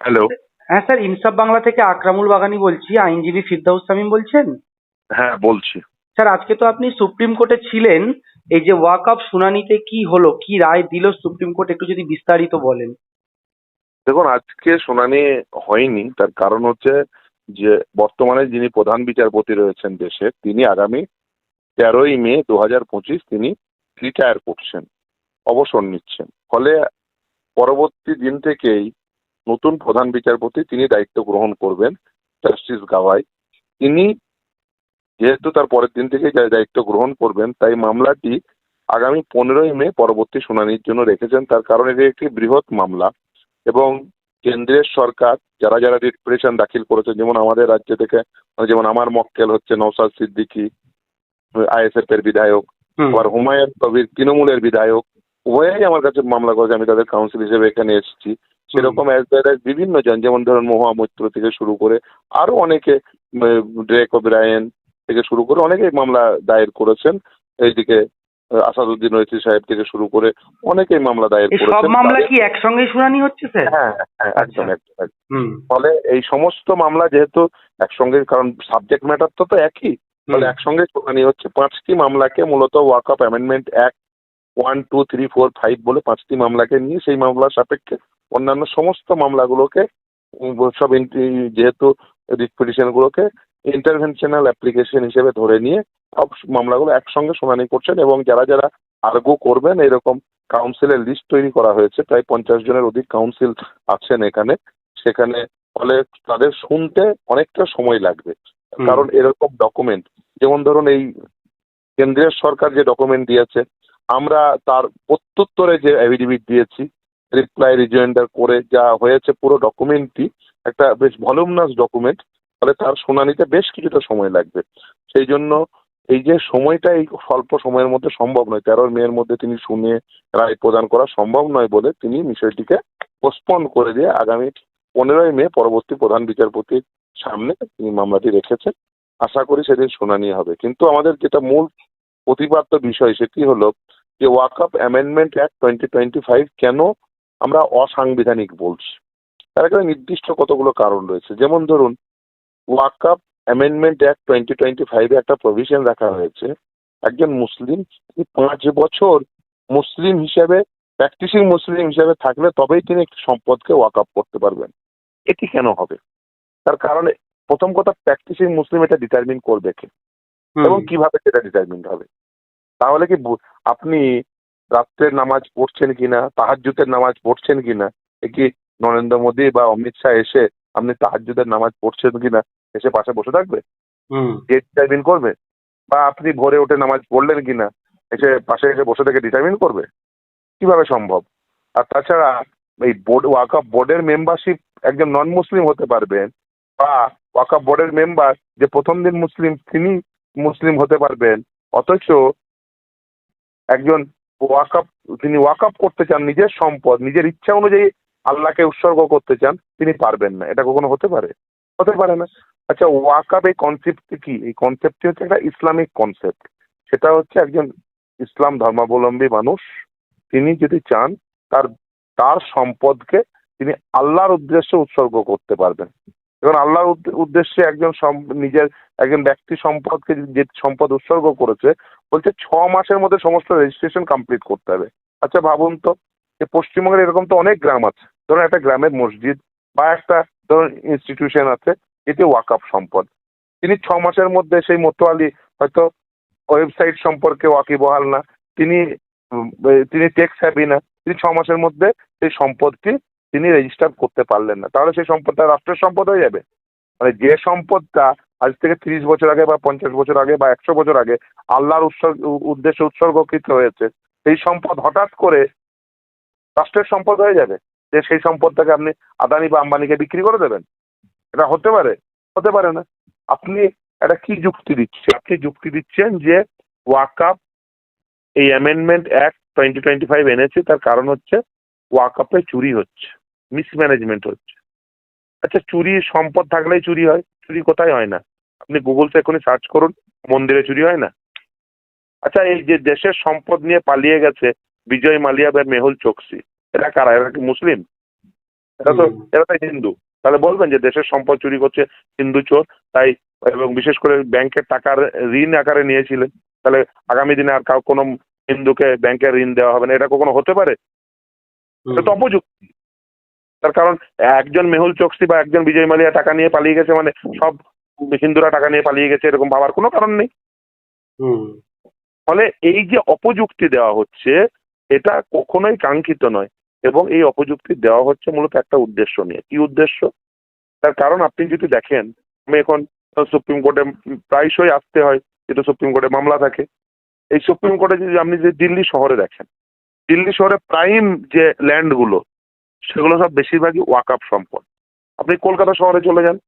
Hello হ্যাঁ sir ইনসাফ বাংলা থেকে আকরামুল বাগানি বলছি আইনজীবী ফিরদাউস সামিম বলছেন? হ্যাঁ বলছি। স্যার আজকে তো আপনি সুপ্রিম কোর্টে ছিলেন এই যে ওয়াকআপ শুনানিতে কি হলো কি রায় দিল সুপ্রিম কোর্ট একটু যদি বিস্তারিত বলেন। দেখুন আজকে শুনানি হয়নি তার কারণ হচ্ছে যে বর্তমানে যিনি প্রধান বিচারপতি রয়েছেন দেশে তিনি আগামী তেরোই মে দু হাজার পঁচিশ তিনি রিটায়ার করছেন অবসর নিচ্ছেন। ফলে পরবর্তী দিন থেকেই নতুন প্রধান বিচারপতি তিনি দায়িত্ব গ্রহণ করবেন জাস্টিস গাওয়াই তিনি যেহেতু তার পরের দিন থেকে দায়িত্ব গ্রহণ করবেন তাই মামলাটি আগামী পনেরোই মে পরবর্তী শুনানির জন্য রেখেছেন। তার কারণ এটি একটি বৃহৎ মামলা এবং কেন্দ্রের সরকার যারা যারা রিট পিটিশন দাখিল করেছে যেমন আমাদের রাজ্য থেকে মানে যেমন আমার মক্কেল হচ্ছে নৌসাদ সিদ্দিকী আইএসএফ এর বিধায়ক আবার হুমায়ুন কবির তৃণমূলের বিধায়ক উভয়ই আমার কাছে মামলা করেছে। আমি তাদের কাউন্সিল হিসেবে এখানে এসেছি। সেরকম অ্যাজ ওয়েল অ্যাজ বিভিন্ন জন যেমন ধরুন মহুয়া মৈত্র থেকে শুরু করে আরও অনেকে ড্রেক ওব্রায়েন থেকে শুরু করে অনেকেই মামলা দায়ের করেছেন। এইদিকে আসাদুদ্দিন ঐসি সাহেব থেকে শুরু করে অনেকেই মামলা দায়ের এই সব মামলা কি একসঙ্গেই শুনানি হচ্ছে স্যার? হ্যাঁ হ্যাঁ একদম একদম একদম। হুম। ফলে এই সমস্ত মামলা যেহেতু একসঙ্গে কারণ সাবজেক্ট ম্যাটার তো তো একই। ফলে একসঙ্গে শুনানি হচ্ছে। পাঁচটি মামলাকে মূলত Waqf amendment act one two three four five বলে পাঁচটি মামলাকে নিয়ে সেই মামলার সাপেক্ষে অন্যান্য সমস্ত মামলাগুলোকে সব যেহেতু রিট পিটিশনগুলোকে ইন্টারভেনশনাল অ্যাপ্লিকেশন হিসেবে ধরে নিয়ে সব মামলাগুলো একসঙ্গে শুনানি করছেন এবং যারা যারা আর্গো করবেন এরকম কাউন্সিলের লিস্ট তৈরি করা হয়েছে প্রায় পঞ্চাশ জনের অধিক কাউন্সিল আছেন এখানে। সেখানে ফলে তাদের শুনতে অনেকটা সময় লাগবে। কারণ এরকম ডকুমেন্ট যেমন ধরুন এই কেন্দ্রীয় সরকার যে ডকুমেন্ট দিয়েছে আমরা তার প্রত্যুত্তরে যে অ্যাফিডেভিট দিয়েছি রিপ্লাই রিজয়েন্ডার করে যা হয়েছে পুরো ডকুমেন্টটি একটা বেশ ভলিউমনাস ডকুমেন্ট ফলে তার শুনানিতে বেশ কিছুটা সময় লাগবে। সেই জন্য এই যে সময়টা এই স্বল্প সময়ের মধ্যে সম্ভব নয়, তেরো মেয়ের মধ্যে তিনি শুনে রায় প্রদান করা সম্ভব নয় বলে তিনি বিষয়টিকে পোস্টপন করে দিয়ে আগামী পনেরোই মে পরবর্তী প্রধান বিচারপতির সামনে তিনি মামলাটি রেখেছেন। আশা করি সেদিন শুনানি হবে। কিন্তু আমাদের যেটা মূল প্রতিপাদ্য বিষয় সেটি হলো যে Waqf amendment act twenty twenty five কেন আমরা অসাংবিধানিক বলছি। তার একটা নির্দিষ্ট কতগুলো কারণ রয়েছে। যেমন ধরুন ওয়াকআপ অ্যামেন্ডমেন্ট অ্যাক্ট টোয়েন্টি টোয়েন্টি ফাইভে একটা প্রভিশন রাখা হয়েছে। একজন মুসলিম তিনি পাঁচ বছর মুসলিম হিসেবে প্র্যাকটিসিং মুসলিম হিসেবে থাকলে তবেই তিনি একটি সম্পদকে ওয়াকআপ করতে পারবেন। এটি কেন হবে? তার কারণে প্রথম কথা প্র্যাকটিসিং মুসলিম এটা ডিটারমিন করবে কে? এবং কীভাবে সেটা ডিটারমিন হবে? তাহলে কি আপনি রাত্রের নামাজ পড়ছেন কিনা তাহাজ্জুদের নামাজ পড়ছেন কিনা এ কি নরেন্দ্র মোদী বা অমিত শাহ এসে আপনি তাহাজ্জুদের নামাজ পড়ছেন কিনা এসে পাশে বসে থাকবে? যে ডিটারমিন করবে? বা আপনি ভোরে উঠে নামাজ পড়লেন কিনা এসে পাশে এসে বসে থেকে ডিটারমিন করবে? কীভাবে সম্ভব? আর তাছাড়া এই বোর্ড ওয়াকআপ বোর্ডের মেম্বারশিপ একজন নন মুসলিম হতে পারবেন বা ওয়াকআপ বোর্ডের মেম্বার যে প্রথম দিন মুসলিম তিনি মুসলিম হতে পারবেন অথচ একজন ওয়াকআপ তিনি ওয়াকআপ করতে চান নিজের সম্পদ, নিজের ইচ্ছা অনুযায়ী আল্লাহকে উৎসর্গ করতে চান, তিনি পারবেন না। এটা কখনো হতে পারে? হতে পারে না। আচ্ছা ওয়াকআপ এই কনসেপ্টটি কি? এই কনসেপ্টটি হচ্ছে একটা ইসলামিক কনসেপ্ট সেটা হচ্ছে একজন ইসলাম ধর্মাবলম্বী মানুষ, তিনি যদি চান, তার তার সম্পদকে তিনি আল্লাহর উদ্দেশ্যে উৎসর্গ করতে পারবেন। এবং আল্লাহর উদ্দে- উদ্দেশ্যে একজন নিজের একজন ব্যক্তি সম্পদকে যে সম্পদ উৎসর্গ করেছে, বলছে ছ মাসের মধ্যে সমস্ত রেজিস্ট্রেশন কমপ্লিট করতে হবে। আচ্ছা ভাবুন তো যে পশ্চিমবঙ্গের এরকম তো অনেক গ্রাম আছে। ধরুন একটা গ্রামের মসজিদ বা একটা ধরুন ইনস্টিটিউশন আছে এটি ওয়াকআপ সম্পদ। তিনি ছ মাসের মধ্যে সেই মতোয়ালি হয়তো ওয়েবসাইট সম্পর্কে ওয়াকিবহাল না, তিনি তিনি টেক্স হ্যাভি না, তিনি ছ মাসের মধ্যে সেই সম্পদটি তিনি রেজিস্টার করতে পারলেন না। তাহলে সেই সম্পদটা রাষ্ট্রের সম্পদ হয়ে যাবে। মানে যে সম্পদটা আজ থেকে তিরিশ বছর আগে বা পঞ্চাশ বছর আগে বা একশো বছর আগে আল্লাহর উৎসর্গ উদ্দেশ্যে উৎসর্গকৃত হয়েছে, সেই সম্পদ হঠাৎ করে রাষ্ট্রের সম্পদ হয়ে যাবে। যে সেই সম্পদটাকে আপনি আদানি বা আম্বানিকে বিক্রি করে দেবেন। এটা হতে পারে? হতে পারে না। আপনি এটা কি যুক্তি দিচ্ছেন? আপনি যুক্তি দিচ্ছেন যে ওয়াকআপ এই amendment act twenty twenty five এনেছে, তার কারণ হচ্ছে ওয়াকআপে চুরি হচ্ছে। মিসম্যানেজমেন্ট হচ্ছে। আচ্ছা চুরি সম্পদ থাকলেই চুরি হয় চুরি কোথায় হয় না? আপনি গুগলতে এখনই সার্চ করুন মন্দিরে চুরি হয় না? আচ্ছা এই যে দেশের সম্পদ নিয়ে পালিয়ে গেছে বিজয় মালিয়া বা মেহুল চোকসি এরা কারা? এরা কি মুসলিম? এরা তো। এরা তো হিন্দু। তাহলে বলবেন যে দেশের সম্পদ চুরি করছে হিন্দু চোর তাই এবং বিশেষ করে ব্যাংকের টাকার ঋণ আকারে নিয়েছিলেন। তাহলে আগামী দিনে আর কাউ কোনো হিন্দুকে ব্যাংকের ঋণ দেওয়া হবে না এটা কখনো হতে পারে? এটা তো অপযুক্তি। তার কারণ একজন মেহুল চোকসি বা একজন বিজয় মালিয়া টাকা নিয়ে পালিয়ে গেছে মানে সব হিন্দুরা টাকা নিয়ে পালিয়ে গেছে এরকম ভাবার কোনো কারণ নেই। হুম। ফলে এই যে অপযুক্তি দেওয়া হচ্ছে এটা কখনোই কাঙ্ক্ষিত নয় এবং এই অপযুক্তি দেওয়া হচ্ছে মূলত একটা উদ্দেশ্য নিয়ে। কি উদ্দেশ্য? তার কারণ আপনি যদি দেখেন আমি এখন সুপ্রিম কোর্টে প্রায়শই আসতে হয় যেটা সুপ্রিম কোর্টে মামলা থাকে। এই সুপ্রিম কোর্টে যদি আপনি যে দিল্লি শহরে দেখেন দিল্লি শহরে প্রাইম যে ল্যান্ডগুলো সেগুলো সব বেশিরভাগই ওয়াকআপ সম্পদ। আপনি কলকাতা শহরে চলে যান।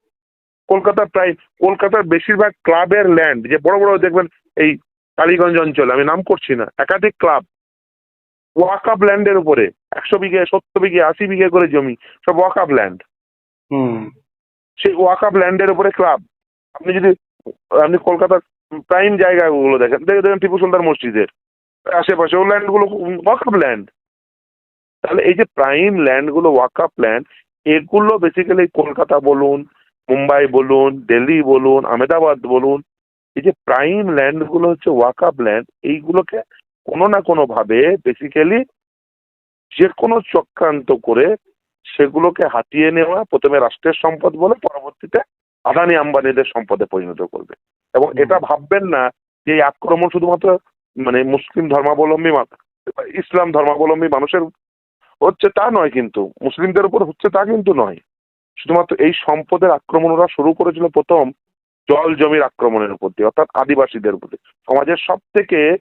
কলকাতার প্রায় কলকাতার বেশিরভাগ ক্লাবের ল্যান্ড যে বড় বড় দেখবেন এই কালীগঞ্জ অঞ্চলে আমি নাম করছি না একাধিক ক্লাব ওয়াকআপ ল্যান্ডের উপরে একশো বিঘে সত্তর বিঘে আশি বিঘে করে জমি সব ওয়াকআপ ল্যান্ড। হুম। সেই ওয়াকআপ ল্যান্ডের উপরে ক্লাব। আপনি যদি আপনি কলকাতার প্রাইম জায়গাগুলো দেখেন দেখে দেখেন টিপু সুলতান মসজিদের আশেপাশে ও ল্যান্ডগুলো ওয়াকআপ ল্যান্ড। তাহলে এই যে প্রাইম ল্যান্ডগুলো ওয়াকআপ ল্যান্ড এগুলো বেসিক্যালি কলকাতা বলুন মুম্বাই বলুন দিল্লি বলুন আহমেদাবাদ বলুন এই যে প্রাইম ল্যান্ডগুলো হচ্ছে ওয়াকআপ ল্যান্ড এইগুলোকে কোনো না কোনো ভাবে বেসিক্যালি যে কোনো চক্রান্ত করে সেগুলোকে হাতিয়ে নেওয়া প্রথমে রাষ্ট্রের সম্পদ বলে পরবর্তীতে আদানি আম্বানিদের সম্পদে পরিণত করবে। এবং এটা ভাববেন না যে এই আক্রমণ শুধুমাত্র মানে মুসলিম ধর্মাবলম্বী ইসলাম ধর্মাবলম্বী মানুষের হচ্ছে তা নয় কিন্তু, মুসলিমদের উপর হচ্ছে তা কিন্তু নয়। শুধুমাত্র এই সম্পদের আক্রমণ ওরা শুরু করেছিল প্রথম জল জমির আক্রমণের উপর দিয়ে, অর্থাৎ আদিবাসীদের উপর দিয়ে। সমাজের সব থেকে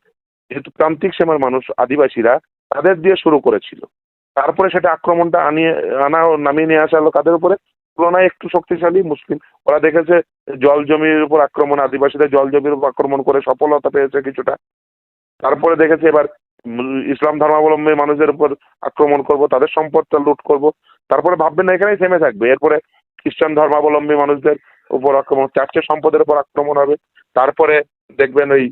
যেহেতু প্রান্তিক সীমার মানুষ, আদিবাসীরা, তাদের দিয়ে শুরু করেছিল। তারপরে সেটা আক্রমণটা আনিয়ে, আনা নামিয়ে নিয়ে আসা হলো কাদের উপরে? তুলনায় একটু শক্তিশালী মুসলিম। ওরা দেখেছে জল জমির উপর আক্রমণ, আদিবাসীদের জল জমির উপর আক্রমণ করে সফলতা পেয়েছে কিছুটা। তারপরে দেখেছে এবার ইসলাম ধর্মাবলম্বী মানুষদের উপর আক্রমণ করব, তাদের সম্পদটা লুট করব। তারপরে ভাববেন না, এখানেই থেমে থাকবে। এরপরে খ্রিস্টান ধর্মাবলম্বী মানুষদের উপর আক্রমণ চার্চের সম্পদের উপর আক্রমণ হবে। তারপরে দেখবেন ওই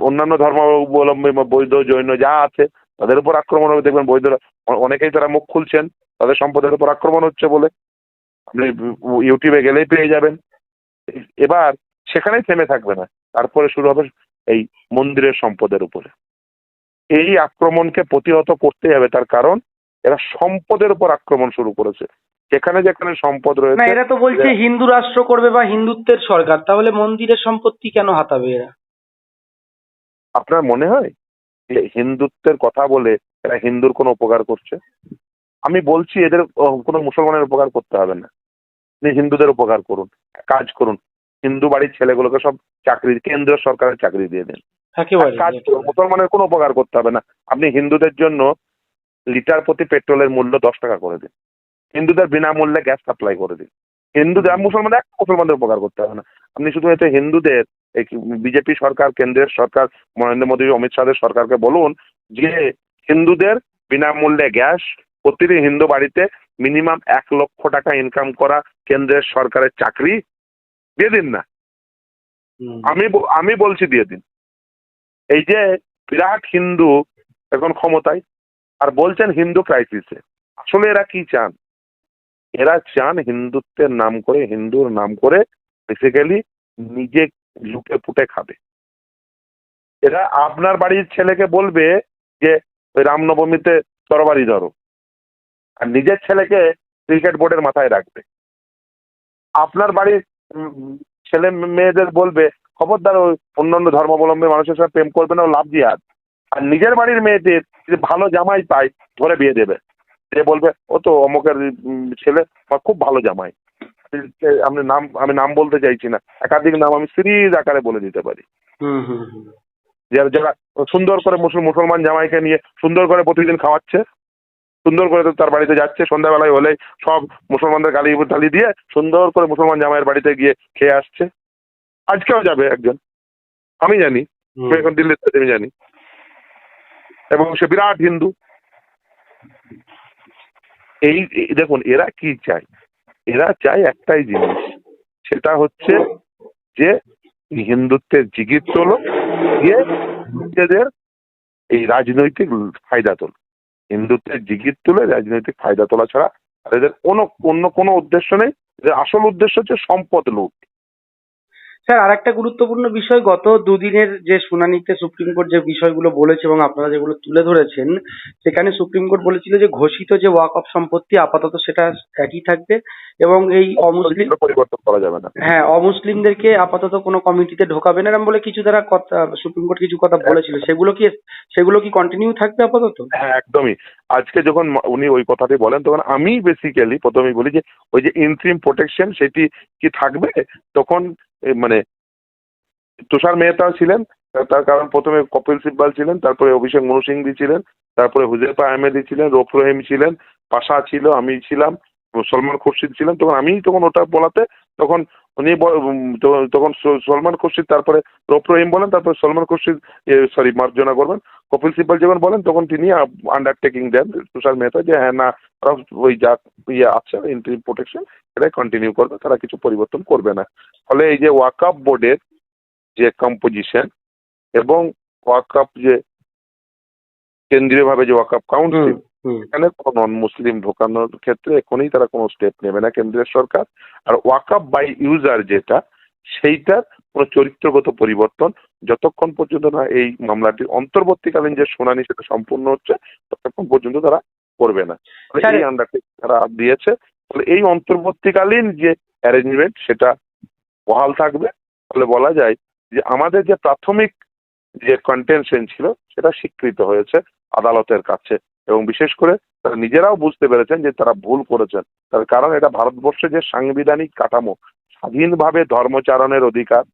অন্যান্য ধর্মাবলম্বী বৈধ, জৈন যা আছে, তাদের উপর আক্রমণ হবে। দেখবেন বৈধরা অনেকেই তারা মুখ খুলছেন, তাদের সম্পদের উপর আক্রমণ হচ্ছে বলে। আপনি ইউটিউবে গেলেই পেয়ে যাবেন। এবার সেখানেই থেমে থাকবে না। তারপরে শুরু হবে এই মন্দিরের সম্পদের উপরে। এই আক্রমণকে প্রতিহত করতেই হবে তার কারণ এরা সম্পদের উপর আক্রমণ শুরু করেছে। যেখানে যেখানে সম্পদ না রয়েছে এরা তো বলছে হিন্দু রাষ্ট্র করবে বা হিন্দুত্বের সরকার তাহলে মন্দিরের সম্পত্তি কেন হাতাবে এরা? আপনার মনে হয় যে হিন্দুত্বের কথা বলে এরা হিন্দুর কোনো উপকার করছে? আমি বলছি এদের কোনো মুসলমানের উপকার করতে হবে না। হিন্দুদের উপকার করুন কাজ করুন। হিন্দু বাড়ির ছেলেগুলোকে সব চাকরি কেন্দ্রীয় সরকারের চাকরি দিয়ে দেন। কাজ মুসলমানের কোনো উপকার করতে হবে না। আপনি হিন্দুদের জন্য লিটার প্রতি পেট্রোলের মূল্য দশ টাকা করে দিন। হিন্দুদের বিনামূল্যে গ্যাস সাপ্লাই করে দিন। হিন্দুদের মুসলমানদের এক মুসলমানদের উপকার করতে হবে না। আপনি শুধু এতে হিন্দুদের এই বিজেপি সরকার কেন্দ্রের সরকার নরেন্দ্র মোদী অমিত শাহের সরকারকে বলুন যে হিন্দুদের বিনামূল্যে গ্যাস প্রতিটি হিন্দু বাড়িতে মিনিমাম এক লক্ষ টাকা ইনকাম করা কেন্দ্রের সরকারের চাকরি দিয়ে দিন না। আমি আমি বলছি দিয়ে দিন। এই যে বিরাট হিন্দু এখন ক্ষমতায়, আর বলছেন হিন্দু ক্রাইসিসে আসলে এরা কি চান? এরা চান হিন্দুত্বের নাম করে, হিন্দুর নাম করে বেসিক্যালি নিজে লুটে পুটে খাবে। এরা আপনার বাড়ির ছেলেকে বলবে যে, ওই রামনবমীতে তরবারি ধরো। আর নিজের ছেলেকে ক্রিকেট বোর্ডের মাথায় রাখবে। আপনার বাড়ির ছেলে মেয়েদের বলবে খবরদার ওই অন্যান্য ধর্মাবলম্বী মানুষের সাথে প্রেম করবে না ও লাভ জিহাদ। আর নিজের বাড়ির মেয়েদের যদি ভালো জামাই পায় ধরে বিয়ে দেবে। সে বলবে ও তো অমুকের ছেলে বা খুব ভালো জামাই। আমি নাম আমি নাম বলতে চাইছি না। একাধিক নাম আমি সিরিজ আকারে বলে দিতে পারি। যারা যারা সুন্দর করে মুসল- মুসলমান জামাইকে নিয়ে সুন্দর করে প্রতিদিন খাওয়াচ্ছে সুন্দর করে তো তার বাড়িতে যাচ্ছে সন্ধ্যাবেলায় হলে সব মুসলমানদের গালি টালি দিয়ে সুন্দর করে মুসলমান জামাইয়ের বাড়িতে গিয়ে খেয়ে আসছে। আজকেও যাবে একজন। আমি জানি। এখন দিল্লিতে আমি জানি। এবং সে বিরাট হিন্দু। এই দেখুন এরা কি চায়? এরা চায় একটাই জিনিস। সেটা হচ্ছে যে হিন্দুত্বের জিগির তোলো দিয়ে নিজেদের এই রাজনৈতিক ফায়দা তোল। হিন্দুত্বের জিগির তুলে রাজনৈতিক ফায়দা তোলা ছাড়া এদের কোনো অন্য কোনো উদ্দেশ্য নেই। এদের আসল উদ্দেশ্য হচ্ছে সম্পদ লুট। স্যার আর একটা গুরুত্বপূর্ণ বিষয় গত দুদিনের যে শুনানিতে সুপ্রিম কোর্ট যে বিষয়গুলো বলেছে এবং আপনারা যেগুলো তুলে ধরেছেন সেখানে সুপ্রিম কোর্ট বলেছিল যে ঘোষিত যে ওয়াক অফ সম্পত্তি আপাতত সেটা একই থাকবে এবং এই অমুসলিম পরিবর্তন করা যাবে না। হ্যাঁ অমুসলিমদেরকে আপাতত কোনো কমিটিতে ঢোকাবে না। এরম বলে কিছু তারা কথা সুপ্রিম কোর্ট কিছু কথা বলেছিল। সেগুলো কি সেগুলো কি কন্টিনিউ থাকবে আপাতত? হ্যাঁ একদমই। আজকে যখন উনি ওই কথাটি বলেন তখন আমি বেসিক্যালি প্রথমেই বলি যে ওই যে ইন্ট্রিম প্রোটেকশন সেটি কি থাকবে? তখন মানে তুষার মেহতা ছিলেন, তার- কারণ প্রথমে কপিল সিব্বাল ছিলেন, তারপরে অভিষেক মনু সিংভি ছিলেন, তারপরে হুজেফা আহমেদি ছিলেন রফ রহিম ছিলেন, পাশা ছিল, আমি ছিলাম, সলমান খুরশিদ ছিলেন, তখন আমি তখন ওটা বলাতে, তখন উনি তখন সলমান খুরশিদ, তারপরে রফ রহিম বলেন, তারপরে সলমান খুরশিদ সরি মার্জনা করবেন কপিল সিব্বাল যখন বলেন তখন তিনি আন্ডারটেকিং দেন তুষার মেহতা যে হ্যাঁ না ওই যা ইয়ে আছে ইন্টারিম প্রোটেকশন এটাই কন্টিনিউ করবে তারা কিছু পরিবর্তন করবে না। ফলে এই যে ওয়াকআপ বোর্ডের যে কম্পোজিশন এবং ওয়াকআপ যে কেন্দ্রীয়ভাবে যে ওয়াকআপ কাউন্সিল এখানে কোনো নন মুসলিম ঢোকানোর ক্ষেত্রে এখনই তারা কোনো স্টেপ নেবে না কেন্দ্রীয় সরকার। আর ওয়াকআপ বাই ইউজার যেটা সেইটার কোনো চরিত্রগত পরিবর্তন যতক্ষণ পর্যন্ত না এই মামলাটির অন্তর্বর্তীকালীন যে শুনানি সেটা সম্পূর্ণ হচ্ছে ততক্ষণ পর্যন্ত তারা করবে না। এই আন্ডারটেকিং তারা দিয়েছে। ফলে এই অন্তর্বর্তীকালীন যে অ্যারেঞ্জমেন্ট সেটা বহাল থাকবে। তাহলে বলা যায় যে আমাদের যে প্রাথমিক যে কন্টেনশন ছিল সেটা স্বীকৃত হয়েছে আদালতের কাছে। এবং বিশেষ করে তারা নিজেরাও বুঝতে পেরেছেন যে তারা ভুল করেছেন। তার কারণ এটা ভারতবর্ষে যে সাংবিধানিক কাঠামো স্বাধীনভাবে ধর্মচারণের অধিকার,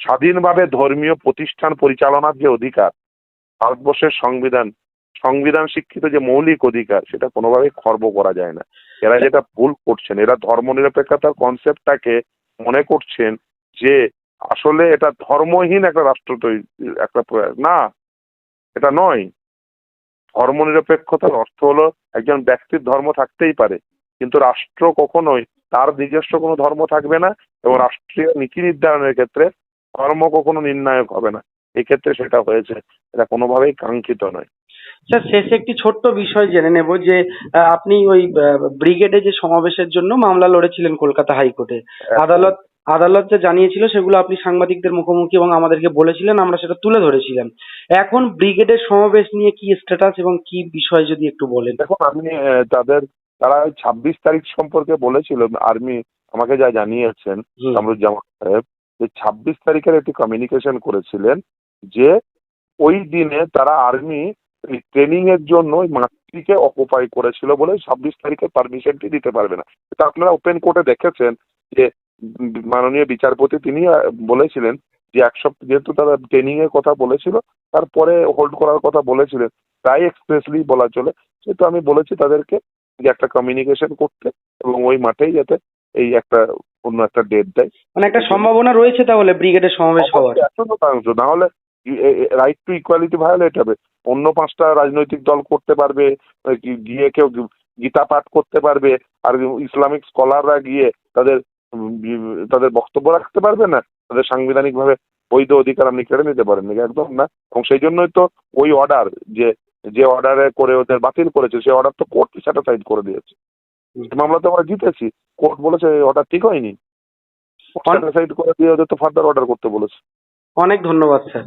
স্বাধীনভাবে ধর্মীয় প্রতিষ্ঠান পরিচালনার যে অধিকার, ভারতবর্ষের সংবিধান সংবিধান শিক্ষিত যে মৌলিক অধিকার, সেটা কোনোভাবেই খর্ব করা যায় না। এরা যেটা ভুল করছেন, এরা ধর্মনিরপেক্ষতার কনসেপ্টটাকে মনে করছেন যে আসলে এটা ধর্মহীন একটা রাষ্ট্র তৈরি, একটা না, এটা নয়। ধর্মনিরপেক্ষতার অর্থ হলো একজন ব্যক্তির ধর্ম থাকতেই পারে, কিন্তু রাষ্ট্র কখনোই তার নিজস্ব কোনো ধর্ম থাকবে না এবং রাষ্ট্রীয় নীতি নির্ধারণের ক্ষেত্রে ধর্ম কখনো নির্ণায়ক হবে না। এক্ষেত্রে সেটা হয়েছে এটা কোনোভাবেই কাঙ্ক্ষিত নয়। স্যার শেষে একটি ছোট্ট বিষয় জেনে নেব যে আপনি ওই ব্রিগেডে যে সমাবেশের জন্য মামলা লড়েছিলেন কলকাতা হাইকোর্টে আদালত আদালত যা জানিয়েছিল সেগুলো আপনি সাংবাদিকদের মুখোমুখি এবং আমাদেরকে বলেছিলেন আমরা সেটা তুলে ধরেছিলাম। এখন ব্রিগেডের সমাবেশ নিয়ে কি স্ট্যাটাস এবং কি বিষয় যদি একটু বলেন? দেখুন আমি তাদের তারা ওই ছাব্বিশ তারিখ সম্পর্কে বলেছিল আর্মি আমাকে যা জানিয়েছেন কামরুজ্জামান সাহেব যে ছাব্বিশ তারিখের একটি কমিউনিকেশন করেছিলেন যে ওই দিনে তারা আর্মি ট্রেনিং এর জন্য ওই মাঠটিকে অকুপাই করেছিল বলে ছাব্বিশ তারিখে পারমিশনটি দিতে পারবে না। এটা আপনারা ওপেন কোর্টে দেখেছেন যে মাননীয় বিচারপতি তিনি বলেছিলেন যে এক সপ্তাহ যেহেতু তারা ট্রেনিং এর কথা বলেছিল তারপরে হোল্ড করার কথা বলেছিলেন তাই এক্সপ্রেসলি বলা চলে। সেহেতু আমি বলেছি তাদেরকে যে একটা কমিউনিকেশন করতে এবং ওই মাঠেই যাতে এই একটা অন্য একটা ডেট দেয়। মানে একটা সম্ভাবনা রয়েছে তাহলে ব্রিগেডের সমাবেশ হওয়ার? একশো শতাংশ না হলে রাইট টু ইকুয়ালিটি ভায়োলেট হবে। অন্য পাঁচটা রাজনৈতিক দল করতে পারবে গিয়ে কেউ গীতা পাঠ করতে পারবে আর ইসলামিক স্কলাররা গিয়ে তাদের তাদের বক্তব্য রাখতে পারবে না? তাদের সাংবিধানিকভাবে বৈধ অধিকার আপনি কেড়ে নিতে পারেন নাকি একদম না। এবং সেই জন্যই তো ওই অর্ডার যে যে অর্ডারে করে ওদের বাতিল করেছে সেই অর্ডার তো কোর্ট স্যাটিসফাইড করে দিয়েছে। মামলা তো আমরা জিতেছি। কোর্ট বলেছে অর্ডার ঠিক হয়নি। স্যাটিসফাইড করে দিয়ে ওদের তো ফার্দার অর্ডার করতে বলেছে। অনেক ধন্যবাদ স্যার।